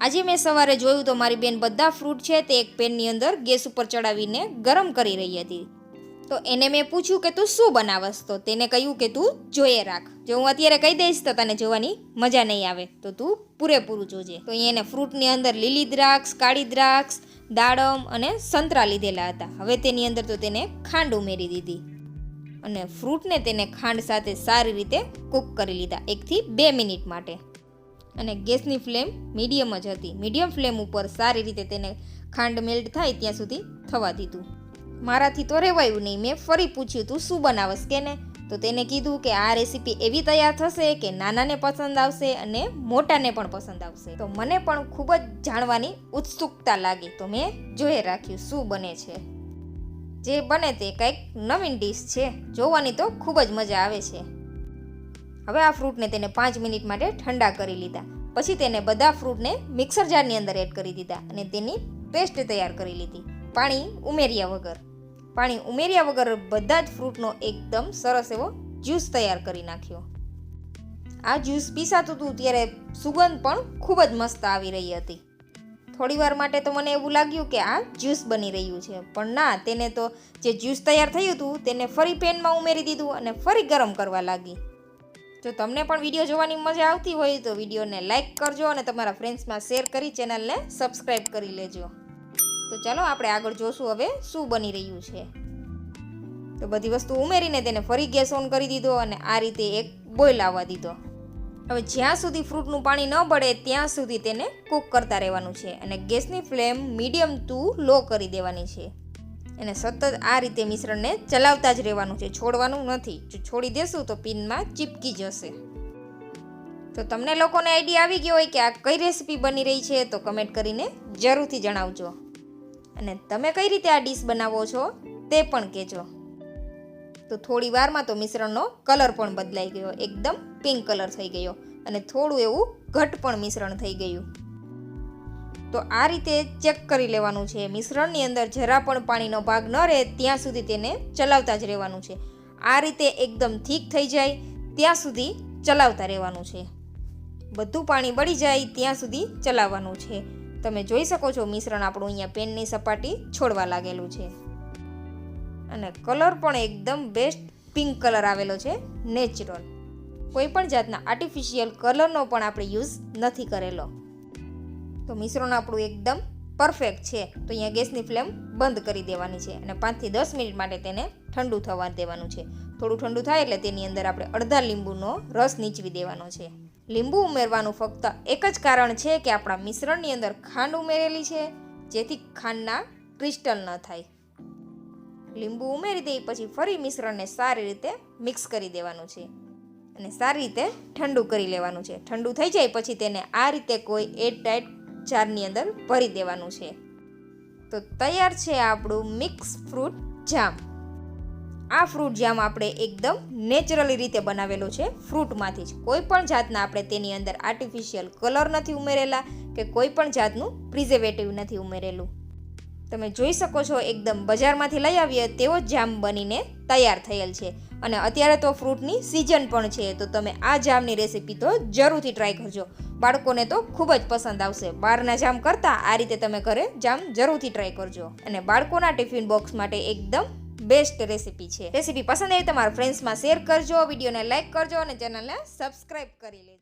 આજે મેં સવારે જોયું તો મારી બેન બધા ફ્રૂટ છે તે એક પેનની અંદર ગેસ ઉપર ચડાવીને ગરમ કરી રહી હતી. તો એને મેં પૂછ્યું કે તું શું બનાવસ? તો તેને કહ્યું કે તું જોઈએ રાખ. જો હું અત્યારે કહી દઈશ તો તને જોવાની મજા નહીં આવે. તો તું પૂરેપૂરું જોજે. તો અહીંયા એને ફ્રૂટની અંદર લીલી દ્રાક્ષ, કાળી દ્રાક્ષ, દાડમ અને સંતરા લીધેલા હતા. હવે તેની અંદર તો તેને ખાંડ ઉમેરી દીધી. અને ફ્રૂટને તેને ખાંડ સાથે સારી રીતે કૂક કરી લીધા. એકથી બે મિનિટ માટે. અને ગેસની ફ્લેમ મીડિયમ જ હતી. મીડિયમ ફ્લેમ ઉપર સારી રીતે તેને ખાંડ મેલ્ટ થાય ત્યાં સુધી થવા દીધું. મારાથી તો રહેવાયું નહીં. મેં ફરી પૂછ્યું, તું શું બનાવશ કે ને તો તેને કીધું કે, આ રેસીપી એવી તૈયાર થશે કે નાનાને પસંદ આવશે અને મોટાને પણ પસંદ આવશે. તો મને પણ ખૂબ જ જાણવાની ઉત્સુકતા લાગી. તો મેં જોઈ રાખ્યું, શું બને છે? જે બને તે કંઈક નવીન ડીશ છે. જોવાની તો ખૂબ જ મજા આવે છે. હવે આ ફ્રૂટને તેને પાંચ મિનિટ માટે ઠંડા કરી લીધા. પછી તેને બધા ફ્રૂટને મિક્સર જારની અંદર એડ કરી દીધા અને તેની પેસ્ટ તૈયાર કરી લીધી. પાણી ઉમેર્યા વગર. પાણી ઉમેર્યા વગર બધા જ ફ્રૂટનો એકદમ સરસ એવો જ્યુસ તૈયાર કરી નાખ્યો. આ જ્યુસ પીસાતું હતું ત્યારે સુગંધ પણ ખૂબ જ મસ્ત આવી રહી હતી. થોડી વાર માટે તો મને એવું લાગ્યું કે આ જ્યુસ બની રહ્યું છે, પણ ના, તેને તો જે જ્યુસ તૈયાર થયું હતું તેને ફરી પેનમાં ઉમેરી દીધું અને ફરી ગરમ કરવા લાગી. જો તમને પણ વીડિયો જોવાની મજા આવતી હોય તો વિડીયોને લાઇક કરજો અને તમારા ફ્રેન્ડ્સમાં શેર કરી ચેનલને સબસ્ક્રાઈબ કરી લેજો. તો ચાલો આપણે આગળ જોશું હવે શું બની રહ્યું છે. તો બધી વસ્તુ ઉમેરીને તેને ફરી ગેસ ઓન કરી દીધો અને આ રીતે એક બોઇલ આવવા દીધો. હવે જ્યાં સુધી ફ્રૂટનું પાણી ન બળે ત્યાં સુધી તેને કૂક કરતા રહેવાનું છે અને ગેસની ફ્લેમ મીડિયમ ટુ લો કરી દેવાની છે. અને સતત આ રીતે મિશ્રણને ચલાવતા જ રહેવાનું છે, છોડવાનું નથી. જો છોડી દેશું તો પિનમાં ચીપકી જશે. તો તમને લોકોને આઈડિયા આવી ગયો હોય કે આ કઈ રેસીપી બની રહી છે તો કમેન્ટ કરીને જરૂરથી જણાવજો. અને તમે કઈ રીતે આ ડીશ બનાવો છો તે પણ કહેજો. તો થોડી વારમાં તો મિશ્રણનો કલર પણ બદલાઈ ગયો, એકદમ પિંક કલર થઈ ગયો. અને થોડું એવું ઘટ પણ મિશ્રણ થઈ ગયું. તો આ રીતે ચેક કરી લેવાનું છે. મિશ્રણની અંદર જરા પણ પાણીનો ભાગ ન રહે, ત્યાં સુધી તેને ચલાવતા જ રહેવાનું છે. આ રીતે એકદમ થીક થઈ જાય, ત્યાં સુધી ચલાવતા રહેવાનું છે. બધું પાણી બળી જાય, ત્યાં સુધી ચલાવવાનું છે. તમે જોઈ શકો છો, મિશ્રણ આપણું અહીંયા પેનની સપાટી છોડવા લાગેલું છે. અને કલર પણ એકદમ બેસ્ટ પિંક કલર આવેલો છે, નેચરલ. કોઈ પણ જાતના આર્ટિફિશિયલ કલરનો પણ આપણે યુઝ નથી કરેલો. તો મિશ્રણ આપણું એકદમ પરફેક્ટ છે. તો અહીંયા ગેસની ફ્લેમ બંધ કરી દેવાની છે અને પાંચથી દસ મિનિટ માટે તેને ઠંડુ થવા દેવાનું છે. થોડું ઠંડુ થાય એટલે તેની અંદર આપણે અડધા લીંબુનો રસ નીચવી દેવાનો છે. લીંબુ ઉમેરવાનું ફક્ત એક જ કારણ છે કે આપણા મિશ્રણની અંદર ખાંડ ઉમેરેલી છે, જેથી ખાંડના ક્રિસ્ટલ ન થાય. લીંબુ ઉમેરી દઈ પછી ફરી મિશ્રણને સારી રીતે મિક્સ કરી દેવાનું છે અને સારી રીતે ઠંડુ કરી લેવાનું છે. ઠંડુ થઈ જાય પછી તેને આ રીતે કોઈ એર ટાઈટ જારની અંદર ભરી દેવાનું છે. તો તૈયાર છે આપણું મિક્સ ફ્રૂટ જામ. આ ફ્રૂટ જામ આપણે એકદમ નેચરલી રીતે બનાવેલો છે. ફ્રૂટમાંથી જ કોઈ પણ જાતના આપણે તેની અંદર આર્ટિફિશિયલ કલર નથી ઉમેરેલા કે કોઈ પણ જાતનું પ્રિઝર્વેટિવ નથી ઉમેરેલું. તમે જોઈ શકો છો એકદમ બજારમાંથી લઈ આવીએ તેવો જામ બનીને તૈયાર થયેલ છે. અને અત્યારે તો ફ્રૂટની સિઝન પણ છે. તો તમે આ જામની રેસીપી તો જરૂરથી ટ્રાય કરજો. બાળકોને તો ખૂબ જ પસંદ આવશે. બહારના જામ કરતાં આ રીતે તમે ઘરે જામ જરૂરથી ટ્રાય કરજો. અને બાળકોના ટિફિન બોક્સ માટે એકદમ બેસ્ટ રેસીપી છે. રેસીપી પસંદ આવી તમારા ફ્રેન્ડ્સમાં શેર કરજો વિડીયોને લાઇક કરજો અને ચેનલને સબસ્ક્રાઈબ કરી લેજો.